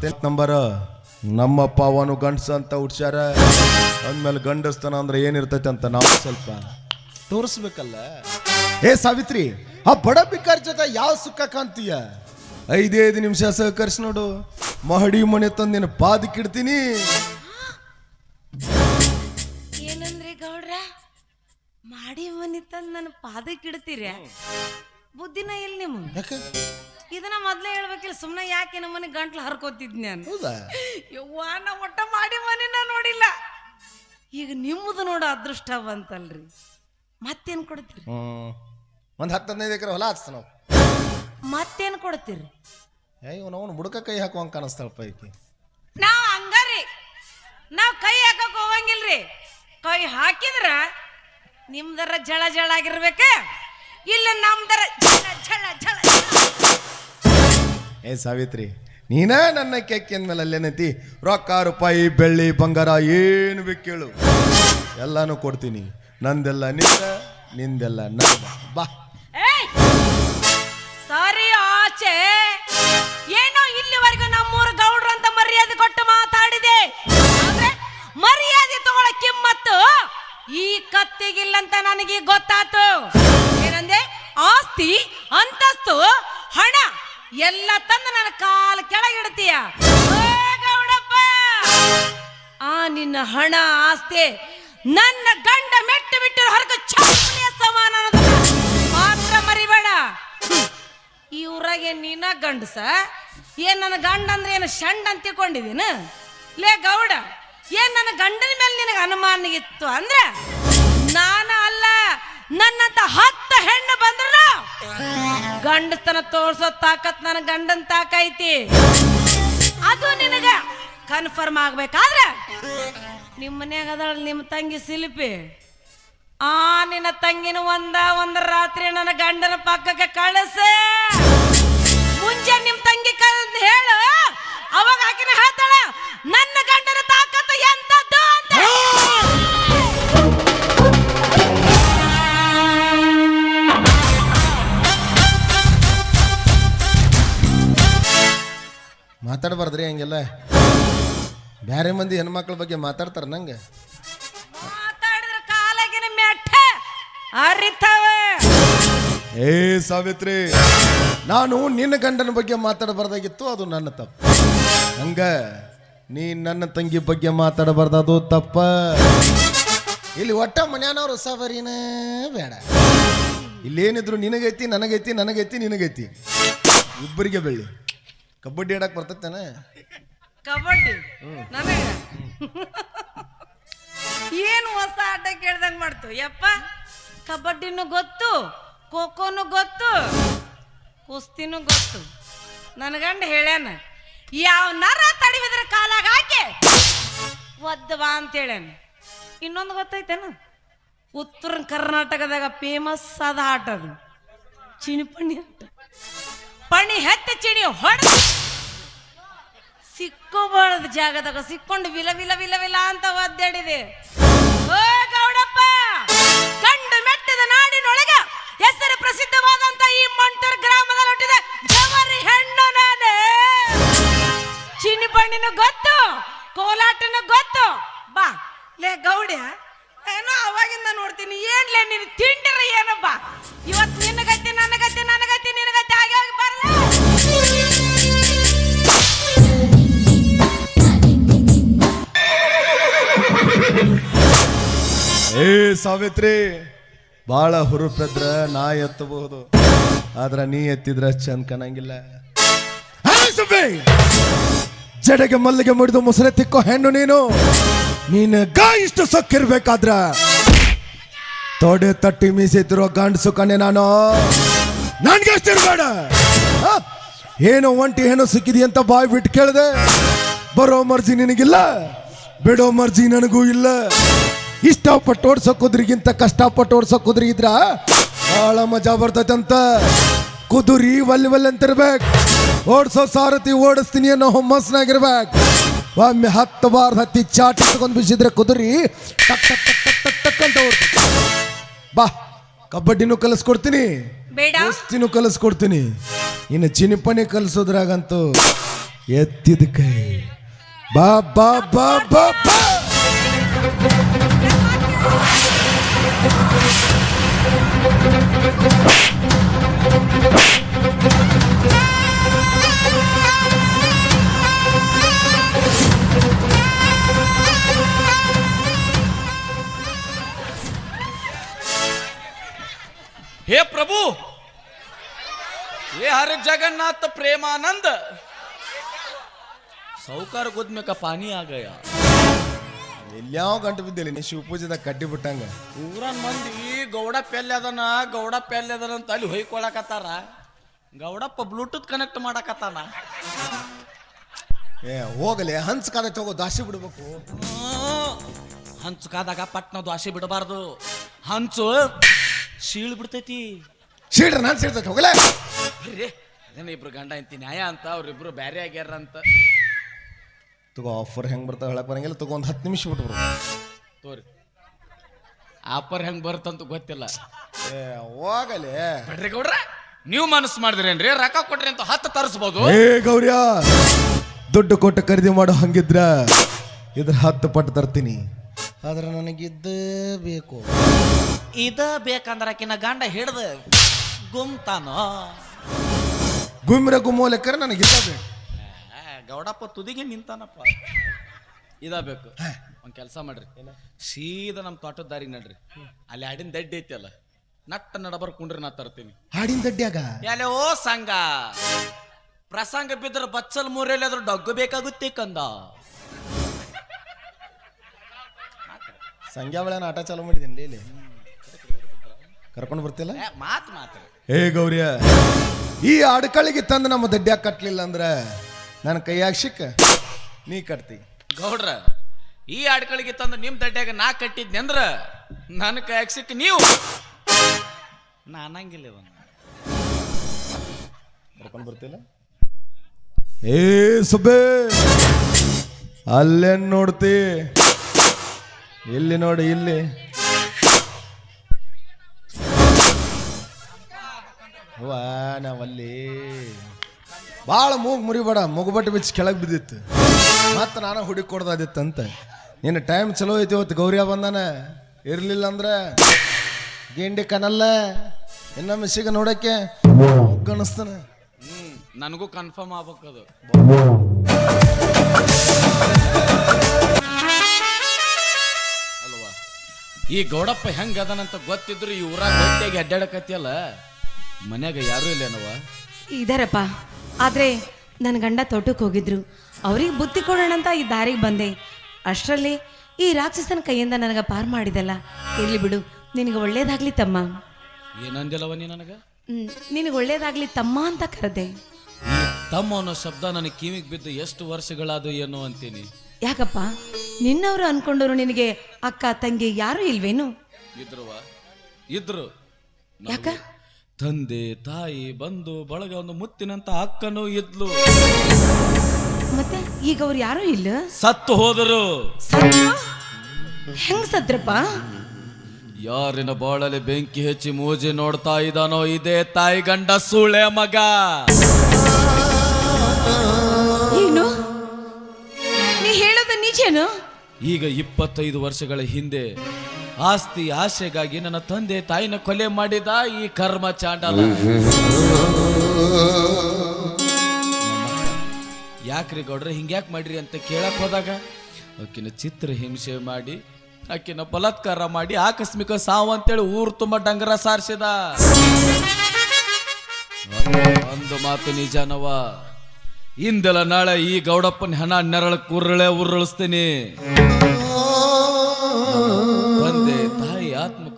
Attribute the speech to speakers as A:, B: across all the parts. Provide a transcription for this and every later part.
A: ಮತ್ತೆ ನಂಬರ್ ನಮ್ಮಪ್ಪ ಅವನು ಗಂಡಸ ಅಂತ ಹುಡ್ಸ್ಯಾರ. ಅಂದ್ಮೇಲೆ ಗಂಡಸ್ತನ ಅಂದ್ರೆ ಏನಿರ್ತೈತೆ ಅಂತ ನಾವು ಸ್ವಲ್ಪ ತೋರಿಸ್ಬೇಕಲ್ಲ. ಏ ಸಾವಿತ್ರಿ ಆ ಬಡ ಬಿಕ್ಕಾರ ಜೊತೆ ಯಾವ ಸುಖ ಕಾಣ್ತೀಯ? ಐದೈದು ನಿಮಿಷ ಸಹಕರಿಸಿ ನೋಡು. ಮಹಡಿ ಮನೆ ತಂದು ನಿನ್ನ ಪಾದಕ್ಕಿಡ್ತೀನಿ
B: ಏನಂದ್ರಿ ಗೌಡ್ರ? ಮಾಡಿ ಮನೆ ತಂದ್ ನನ್ನ ಪಾದಕ್ಕೆ ಇಡ್ತೀರ? ಬುದ್ಧಿನ ಎಲ್ಲಿ
A: ನಿಮ್ಗೆ?
B: ಇದನ್ನ ಮೊದ್ಲೇ ಹೇಳ್ಬೇಕಿಲ್ಲ ಸುಮ್ಮನೆ ಯಾಕೆ ನಮ್ಮನೆ ಗಂಟ್ಲು ಹರ್ಕೋತಿದ್ ನಾನು?
A: ಹೌದಾ?
B: ಯವ್ವ ನಾ ಒಟ್ಟ ಮಾಡಿ ಮನೆನ ನೋಡಿಲ್ಲ. ಈಗ ನಿಮ್ಮದು ನೋಡು ಅದೃಷ್ಟ ಬಂತಲ್ರಿ ಮತ್ತೇನ್ ಕೊಡ್ತೀರಿ?
A: ಹ್ಮ್. ಒಂದು ಹತ್ತು ಹದಿನೈದು ಎಕರೆ ಹೊಲ ಹಚ್ತ ನಾವು.
B: ಮತ್ತೇನ್ ಕೊಡ್ತೀರಿ?
A: ಏ ಇವನು ಅವನು ಬುಡಕ ಕೈ ಹಾಕುವಂಗೆ ಕಾಣಿಸ್ತಾಳ ಪೈಕಿ
B: ನಾವ್ ಹಂಗಾರಿ. ನಾವ್ ಕೈ ಹಾಕಕ್ ಹೋಗಂಗಿಲ್ರಿ. ಕೈ ಹಾಕಿದ್ರ ನಿಮ್ದರ ಜಳ ಜಳ ಆಗಿರ್ಬೇಕ ಇಲ್ಲ ನಮ್ದರ ಜಳ ಜಳ ಝಳ.
A: ಏ ಸಾವಿತ್ರಿ, ನೀನೇ ನನ್ನ ಕೆಕ್ಕಿನ ಮೇಲೆ ರೊಕ್ಕ, ರೂಪಾಯಿ, ಬೆಳ್ಳಿ, ಬಂಗಾರ, ಏನು ಬಿ ಕೇಳು ಎಲ್ಲಾನು ಕೊಡ್ತೀನಿ, ನಂದೆಲ್ಲ ನಿಂದ, ನಿಂದೆಲ್ಲ ನಂದ. ಬಾ!
B: ಸರಿ ಆಚೆ. ಏನೋ ಇಲ್ಲಿವರೆಗೂ ನಮ್ಮೂರು ಗೌಡ್ರು ಅಂತ ಮರ್ಯಾದೆ ಕೊಟ್ಟು ಮಾತಾಡಿದೆ. ಮರ್ಯಾದೆ ತಗೊಳ ಕಿಮ್ಮತ್ತು ಈ ಕತ್ತಿಗಿಲ್ಲಂತ ನನಗೆ ಗೊತ್ತಾತು. ಏನಂದೆ? ಆಸ್ತಿ, ಅಂತಸ್ತು, ಹಣ ಎಲ್ಲ ತಂದು ನನ್ನ ಕಾಲ ಕೆಳಗಿಡ್ತೀಯ? ಗೌಡಪ್ಪ! ಆ ನಿನ್ನ ಹಣ, ಆಸ್ತಿ, ನನ್ನ ಗಂಡ ಮೆಟ್ಟು ಬಿಟ್ಟು ಹೊರಗೆ ಸಮಾನ ಮಾತ್ರ ಮರಿಬೇಡ. ಈ ಊರಾಗೆ ನೀನ ಗಂಡಸ? ಏನ್ ನನ್ನ ಗಂಡ ಅಂದ್ರೆ ಏನು ಷಂಡ್ ಅಂತ ತಿಳ್ಕೊಂಡಿದೀನ ಲೇ, ಗೌಡ, ಏನ್ ನನ್ನ ಗಂಡನ ಮೇಲೆ ನಿನಗೆ ಅನುಮಾನ ಇತ್ತು ಅಂದ್ರೆ? ನಾನ ಅಲ್ಲ, ನನ್ನಂತ ಹತ್ತು ಹೆಣ್ಣು ಬಂದ್ರು ಗಂಡಸ್ತನ ತೋರ್ಸೋ ತಾಕತ್ ನನ್ನ ಗಂಡನ್ ತಾಕೈತಿ ಅದು ನಿನಗ ಕನ್ಫರ್ಮ್ ಆಗ್ಬೇಕಾದ್ರೆ ನಿಮ್ಮ ಮನ್ಯಾಗ ಅದಳ ನಿಮ್ಮ ತಂಗಿ ಶಿಲ್ಪಿ. ಆ, ನಿನ್ನ ತಂಗಿನ ಒಂದ ಒಂದ ರಾತ್ರಿ ನನ್ನ ಗಂಡನ ಪಕ್ಕಕ್ಕೆ ಕಳಿಸ. ಮುಂಜಾನೆ ನಿಮ್ ತಂಗಿ ಕರೆದು ಹೇಳು.
A: ಹಂಗೆಲ್ಲ ಬೇರೆ ಮಂದಿ ಹೆಣ್ಮಕ್ಳ ಬಗ್ಗೆ ಮಾತಾಡ್ತಾರ ನಂಗೆ?
B: ಮಾತಾಡಿದ್ರ ಕಾಲಾಗಿನ ಮೆಟ್ಟ ಅರಿತಾವ.
A: ಏ ಸಾವಿತ್ರಿ ನಾನು ನಿನ್ನ ಗಂಡನ ಬಗ್ಗೆ ಮಾತಾಡಬಾರ್ದಾಗಿತ್ತು ಅದು ನನ್ನ ತಪ್ಪು. ಹಂಗ ನೀ ನನ್ನ ತಂಗಿ ಬಗ್ಗೆ ಮಾತಾಡಬಾರ್ದು ಅದು ತಪ್ಪ. ಇಲ್ಲಿ ಒಟ್ಟ ಮನ್ಯಾನವ್ರು ಸವರಿನ ಬೇಡ. ಇಲ್ಲೇನಿದ್ರು ನಿನಗೈತಿ ನನಗೈತಿ ನನಗೈತಿ ನಿನಗೈತಿ. ಇಬ್ಬರಿಗೆ ಬೆಳ್ಳಿ. ಕಬಡ್ಡಿ ಆಡಕ್ ಬರ್ತೈತೇನ?
B: ಕಬಡ್ಡಿ? ನನಗ ಏನು ಹೊಸ ಆಟ ಕೇಳ್ದಂಗ್ ಮಾಡ್ತು? ಯಪ್ಪ ಕಬಡ್ಡಿನೂ ಗೊತ್ತು ಖೋಖೋನು ಗೊತ್ತು ಕುಸ್ತಿನೂ ಗೊತ್ತು. ನನ್ನ ಗಂಡ ಹೇಳ್ಯಾನ ಯಾವ ನರ ತಡಿವಿದ್ರ ಕಾಲಾಗ ಹಾಕಿ ಒದ್ದವಾ ಅಂತ ಹೇಳ್ಯಾನ. ಇನ್ನೊಂದು ಗೊತ್ತೈತೇನ? ಉತ್ತರ ಕರ್ನಾಟಕದಾಗ ಫೇಮಸ್ ಆದ ಆಟ ಅದು. ಚಿಣಿಪಣಿ ಆಟ. ಪಣಿ ಹೆತ್ತ ಚಿಣಿ ಹೊಡ ಸಿಕ್ಕೋಬಾರದ ಜಾಗದಾಗ ಸಿಕ್ಕೊಂಡು ವಿಲ ವಿಲ ವಿಲ ವಿಲ ಅಂತ ಒದ್ದಾಡಿದೆ. ಓ ಗೌಡಪ್ಪ, ಕಂಡು ಮೆಟ್ಟದ ನಾಡಿನೊಳಗ ಹೆಸರು ಪ್ರಸಿದ್ಧವಾದಂತ ಈ ಮಂಟರ್ ಗ್ರಾಮದಲ್ಲಿ ಹುಟ್ಟಿದ ಜವರಿ ಹೆಣ್ಣು ನಾನೇ. ಚಿನ್ನಿ ಪಣ್ಣಿನ ಗೊತ್ತು, ಕೋಲಾಟನ ಗೊತ್ತು. ಬಾ. ಲೇ ಗೌಡ್ಯ, ಏನೋ ಅವಾಗಿಂದ ನೋಡ್ತೀನಿ, ಏನ್ಲೇ ನೀನು ತಿಂಡಿರ ಏನಪ್ಪ ಇವತ್ತು
A: ಸಾವಿತ್ರಿ. ಬಾಳ ಹುರುಪೆದ್ರ ನಾ ಎತ್ತಬಹುದು. ಆದ್ರ ನೀ ಎತ್ತಿದ್ರ ಚಂದ ಕಾಣಂಗಿಲ್ಲ. ಆ, ಜಡೆಗೆ ಮಲ್ಲಿಗೆ ಮುಡಿದು ಮುಸರೆ ತಿಕ್ಕೋ ಹೆಣ್ಣು ನೀನು. ನೀನ ಗಾ ಇಷ್ಟು ಸೊಕ್ಕಿರ್ಬೇಕಾದ್ರ. ತೊಡೆ ತಟ್ಟಿ ಮೀಸಿದ್ರೋ ಗಂಡಸು ಕಣೆ ನಾನು. ನನ್ಗೆ ಎಷ್ಟಿರ್ಬೇಡ ಏನೋ ಒಂಟಿ ಏನೋ ಸಿಕ್ಕಿದಿ ಅಂತ ಬಾಯ್ ಬಿಟ್ಟು ಕೇಳಿದೆ. ಬರೋ ಮರ್ಜಿ ನಿನಗಿಲ್ಲ. ಬಿಡೋ ಮರ್ಜಿ ನನಗೂ ಇಲ್ಲ. ಇಷ್ಟಪಟ್ಟು ಓಡ್ಸೋ ಕುದುರಿಗಿಂತ ಕಷ್ಟಪಟ್ಟು ಓಡ್ಸೋ ಕುದುರಿ ಇದ್ರ ಬಹಳ ಮಜಾ ಬರ್ತೈತಂತ ಕುದುರಿ ಒಲ್ಲಿ ಒಲ್ಲಿ ಅಂತಿರ್ಬೇಕು ಓಡಿಸೋ ಸಾರಥಿ ಓಡಿಸ್ತೀನಿ ಅನ್ನೋ ಹುಮ್ಮಸ್ನಾಗಿರ್ಬೇಕು ಒಮ್ಮೆ ಹತ್ತು ಬಾರ್ ಹತ್ತಿ ಚಾಟ್ ತಗೊಂಡ್ ಬಿಸಿದ್ರೆ ಕುದುರಿ ಟಕ್ ಟಕ್ ಟಕ್ ಟಕ್ ಟಕ್ ಟಕ್ ಅಂತ ಬಾ ಕಬಡ್ಡಿನೂ ಕಲಿಸ್ಕೊಡ್ತೀನಿ. ಕುಸ್ತಿನೂ ಕಲಿಸ್ಕೊಡ್ತೀನಿ. ಇನ್ನು ಚಿನಿಪಣಿ ಕಲಿಸೋದ್ರಾಗಂತೂ ಎತ್ತಿದ ಕೈ. ಬಾ ಬಾ ಬಾ ಬಾ ಬಾ.
C: हे प्रभु हे हर जगन्नाथ प्रेमानंद। साहूकार गोद में का पानी आ गया।
A: ಎಲ್ಯಾವ ಗಂಟು ಬಿದ್ದಿಲ್ಲ ನೀ ಶಿವಪೂಜೆದಾಗ ಕಡ್ಡಿ ಬಿಟ್ಟಂಗ.
C: ಊರನ್ ಮಂದಿ ಗೌಡ ಪೆಲ್ಲೆ ಅದನ ಗೌಡ ಪೆಲ್ಲೆ ಅದನ ಅಂತ ಅಲ್ಲಿ ಹೊಯ್ಕೊಳಕತ್ತಾರ. ಗೌಡಪ್ಪ ಬ್ಲೂಟೂತ್ ಕನೆಕ್ಟ್ ಮಾಡಕತ್ತಾನ.
A: ಏ ಹೋಗಲಿ ಹಂಚ್ ಕಾದ ತಗೋ ದಾಸಿ ಬಿಡ್ಬೇಕು.
C: ಹಂಚು ಕಾದಾಗ ಪಟ್ನ ದ್ವಾಸಿ ಬಿಡಬಾರ್ದು. ಹಂಚು ಶೀಳ್ ಬಿಡ್ತೈತಿ.
A: ಶೀಳ್ರ ನಾನು ಸಿಡ್ತೈತೆ ಹೋಗಲೇ.
C: ಬರ್ರಿ ಅದೇನ ಇಬ್ರು ಗಂಡ ಇಂತಿ ನ್ಯಾಯ ಅಂತ ಅವ್ರಿಬ್ರು ಬ್ಯಾರೆ ಆಗ್ಯಾರ ಅಂತ.
A: ತಗೋ ಆಫರ್ ಹೆಂಗ್ ಬರ್ತಾವ ಹೇಳಕ್ ಬರಂಗಿಲ್ಲ. ತಗೋ ಒಂದು ಹತ್ತು ನಿಮಿಷ ಬಿಟ್ಬಿಡು.
C: ತೋರಿ. ಆಫರ್ ಹೆಂಗ್ ಬರುತ್ತಂತ ಗೊತ್ತಿಲ್ಲ.
A: ಏ ಹೋಗಲಿ.
C: ಬಿಡ್ರಿ ಗೌಡ್ರ ನೀವು ಮನಸ್ಸು ಮಾಡಿದ್ರೇನ್ರಿ? ರೊಕ್ಕ ಕೊಟ್ರಿ ಅಂತ ಹತ್ತು ತರಿಸ್ಬೋದು.
A: ಏ ಗೌರ್ಯ ದುಡ್ಡು ಕೊಟ್ಟು ಖರೀದಿ ಮಾಡೋ ಹಂಗಿದ್ರ ಇದ್ರ ಹತ್ತು ಪಟ್ಟು ತರ್ತೀನಿ. ಆದ್ರೆ ನನಗಿದ್ದ ಬೇಕು.
C: ಇದ ಬೇಕಂದ್ರ ಆಕಿನ ಗಂಡ ಹಿಡ್ದು ಗುಮ್ತಾನೋ?
A: ಗುಮ್ರ ಗುಮ್ಮೋ ಲೆಕ್ಕರ ನನಗಿದ್ದ ಬೇಕು.
C: ಗೌಡಪ್ಪ ತುದಿಗೆ ನಿಂತಾನಪ್ಪ. ಇದ ಬೇಕು. ಒಂದ್ ಕೆಲಸ ಮಾಡ್ರಿ. ಸೀದಾ ನಮ್ಮ ತೋಟದ ದಾರಿಗೆ ನಡ್ರಿ. ಅಲ್ಲಿ ಹಾಡಿನ ದಡ್ಡಿ ಐತಿ ಅಲ್ಲ ನಟ್ಟ ನಡಬರ್ ಕುಂಡ್ರಿ ನಾ ತರ್ತೀನಿ.
A: ಹಾಡಿನ ದಡ್ಡ್ಯಾಗ
C: ಎಲೆ ಓ ಸಂಘ! ಪ್ರಸಂಗ ಬಿದ್ರ ಬಚ್ಚಲ್ ಮೂರೆಯಲ್ಲಿ ಅದ್ರ ಡಗ್ಗು ಬೇಕಾಗುತ್ತೆ ಕಂದ.
A: ಸಂಧ್ಯಾ ವೇಳೆ ಆಟ ಚಾಲೂ ಮಾಡಿದ್ದೀನಿ ಇಲ್ಲಿ. ಕರ್ಕೊಂಡು ಬರ್ತಿಲ್ಲ
C: ಮಾತು ಮಾತ್ ಮಾತ್ರ.
A: ಏ ಗೌರಿಯ ಈ ಅಡ್ಕಳಿಗೆ ತಂದು ನಮ್ಮ ದಡ್ಡ್ಯಾಗ ಕಟ್ಲಿಲ್ಲ ಅಂದ್ರೆ ನನ್ನ ಕೈಯಾಗ ಸಿಕ್ಕ. ನೀ ಕಟ್ತಿ.
C: ಗೌಡ್ರ ಈ ಆಡ್ಕಳಿಗೆ ತಂದು ನಿಮ್ಮ ದಡ್ಡ್ಯಾಗ ನಾ ಕಟ್ಟಿದ್ನಿ ಅಂದ್ರ ನನ್ನ ಕೈಯಾಗ ಸಿಕ್ಕ ನೀವು. ನಾ ಅನ್ನಂಗಿಲ್ಲ
A: ಕರ್ಕೊಂಡು ಬರ್ತಿಲ್ಲ ಏ ಸುಬ್ಬೆ ಅಲ್ಲೇನ್ ನೋಡ್ತಿ? ಇಲ್ಲಿ ನೋಡಿ ಇಲ್ಲಿ. ಅವ್ವ ನಾವಲ್ಲಿ. ಭಾಳ ಮೂಗು ಮುರಿಬೇಡ ಮುಗುಬಟ್ಟು ಬಿಚ್ಚಿ ಕೆಳಗೆ ಬಿದ್ದಿತ್ತು. ಮತ್ತೆ ನಾನು ಹುಡುಕಿ ಅಂತ ನಿನ್ನ ಟೈಮ್ ಚಲೋ ಐತಿ ಇವತ್ತು ಗೌರಿಯ ಬಂದಾನೆ. ಇರಲಿಲ್ಲ ಅಂದ್ರೆ ಗಿಂಡಿ ಕನಲ್ಲ ಇನ್ನೊಮ್ಮೆ ಸಿಗ ನೋಡಕ್ಕೆ ಕಾಣಿಸ್ತಾನೆ
C: ನನಗೂ ಕನ್ಫರ್ಮ್ ಆಗ್ಬೇಕದು. ಅಲ್ವಾ? ಈ ಗೌಡಪ್ಪ ಹೆಂಗೆ ಅದನಂತ ಗೊತ್ತಿದ್ರು ಈ ಊರಾಗ ಗಟ್ಟಿಯಾಗಿ ಅಡ್ಡಾಡಕತ್ತಿಯಲ್ಲ ಮನ್ಯಾಗ ಯಾರೂ ಇಲ್ಲೇನವ
B: ಇದಾರಪ್ಪ. ಆದ್ರೆ ನನ್ನ ಗಂಡ ತೋಟಕ್ಕೆ ಹೋಗಿದ್ರು. ಅವ್ರಿಗೆ ಬುತ್ತಿ ಕೊಡೋಣ ಅಂತ ಈ ದಾರಿಗೆ ಬಂದೆ. ಅಷ್ಟರಲ್ಲಿ ಈ ರಾಕ್ಷಸನ ಕೈಯಿಂದ ನನಗೆ ಪಾರ್ ಮಾಡಿದಲ್ಲ. ಇರ್ಲಿ ಬಿಡು ನಿನಗೆ ಒಳ್ಳೇದಾಗ್ಲಿ ತಮ್ಮ.
C: ಏನಂದಿಲ್ಲವ ನೀ ನನಗೆ?
B: ನಿನಗೆ ಒಳ್ಳೇದಾಗ್ಲಿ ತಮ್ಮ ಅಂತ ಕರೆದೆ.
C: ತಮ್ಮ ಅನ್ನೋ ಶಬ್ದ ನನಗೆ ಕಿವಿಗೆ ಬಿದ್ದು ಎಷ್ಟು ವರ್ಷಗಳಾದು ಏನೋ ಅಂತೀನಿ.
B: ಯಾಕಪ್ಪ? ನಿನ್ನವರು ಅನ್ಕೊಂಡವರು ನಿನಗೆ ಅಕ್ಕ ತಂಗಿ ಯಾರು ಇಲ್ವೇನು?
C: ಇದ್ರುವ? ಇದ್ರು.
B: ಯಾಕ?
C: ತಂದೆ ತಾಯಿ ಬಂದು ಬಳಗ ಒಂದು ಮುತ್ತಿನಂತ ಅಕ್ಕನೂ ಇದ್ಲು.
B: ಮತ್ತೆ ಈಗ ಅವ್ರು ಯಾರು ಇಲ್ಲ?
C: ಸತ್ತು ಹೋದರು.
B: ಹೆಂಗ್ ಸತ್ರಪ್ಪ
C: ಯಾರಿನ ಬಾಳಲ್ಲಿ ಬೆಂಕಿ ಹೆಚ್ಚಿ ಮೂಜಿ ನೋಡ್ತಾ ಇದ್ದಾನೋ ಇದೇ ತಾಯಿ ಗಂಡ ಸುಳೆ ಮಗ.
B: ಏನು? ನೀ ಹೇಳೋದ ನಿಜೇನು?
C: ಈಗ ಇಪ್ಪತ್ತೈದು ವರ್ಷಗಳ ಹಿಂದೆ ಆಸ್ತಿ ಆಸೆಗಾಗಿ ನನ್ನ ತಂದೆ ತಾಯಿನ ಕೊಲೆ ಮಾಡಿದ ಈ ಕರ್ಮ ಚಾಂಡಲ. ಯಾಕ್ರಿ ಗೌಡ್ರೆ ಹಿಂಗ್ಯಾಕ್ ಮಾಡ್ರಿ ಅಂತ ಕೇಳಕ್ ಹೋದಾಗ? ಆಕಿನ ಚಿತ್ರ ಹಿಂಸೆ ಮಾಡಿ ಆಕಿನ ಬಲತ್ಕಾರ ಮಾಡಿ ಆಕಸ್ಮಿಕ ಸಾವು ಅಂತೇಳಿ ಊರು ತುಂಬ ಡಂಗರ ಸಾರಿಸಿದ. ಒಂದು ಮಾತು ನಿಜನವ ಇಂದಲ ನಾಳೆ ಈ ಗೌಡಪ್ಪನ ಹಣ ನೆರಳ ಕುರುಳೆ ಉರುಳಿಸ್ತೀನಿ.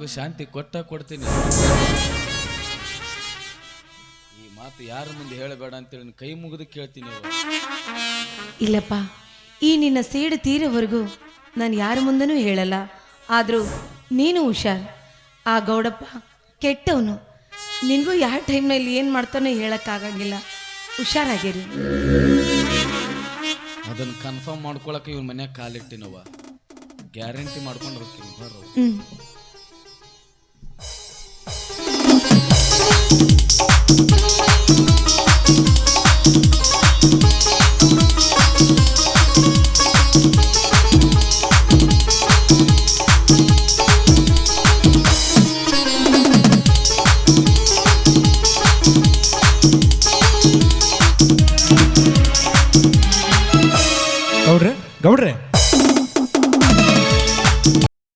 C: ಆತ್ಮಕ್ಕೆ ಶಾಂತಿ ಕೊಟ್ಟ ಕೊಡ್ತೀನಿ. ಈ ಮಾತು ಯಾರ ಮುಂದೆ ಹೇಳಬೇಡ ಅಂತೇಳಿ ಕೈ ಮುಗಿದು ಕೇಳ್ತೀನಿ.
B: ಇಲ್ಲಪ್ಪ ಈ ನಿನ್ನ ಸೇಡು ತೀರೋವರೆಗೂ ನಾನು ಯಾರ ಮುಂದನೂ ಹೇಳಲ್ಲ. ಆದರೂ ನೀನು ಹುಷಾರ್. ಆ ಗೌಡಪ್ಪ ಕೆಟ್ಟವನು. ನಿನಗೂ ಯಾವ ಟೈಮ್ನಲ್ಲಿ ಏನು ಮಾಡ್ತಾನೋ ಹೇಳೋಕ್ಕಾಗಂಗಿಲ್ಲ. ಹುಷಾರಾಗಿರಿ.
C: ಅದನ್ನು ಕನ್ಫರ್ಮ್ ಮಾಡ್ಕೊಳಕ್ಕೆ ಇವ್ರ ಮನ್ಯಾಗ ಕಾಲಿಟ್ಟಿನವ ಗ್ಯಾರಂಟಿ ಮಾಡ್ಕೊಂಡು ಹೋಗ್ತೀನಿ ಬರೋ
B: ಹ್ಞೂ
D: Thank you.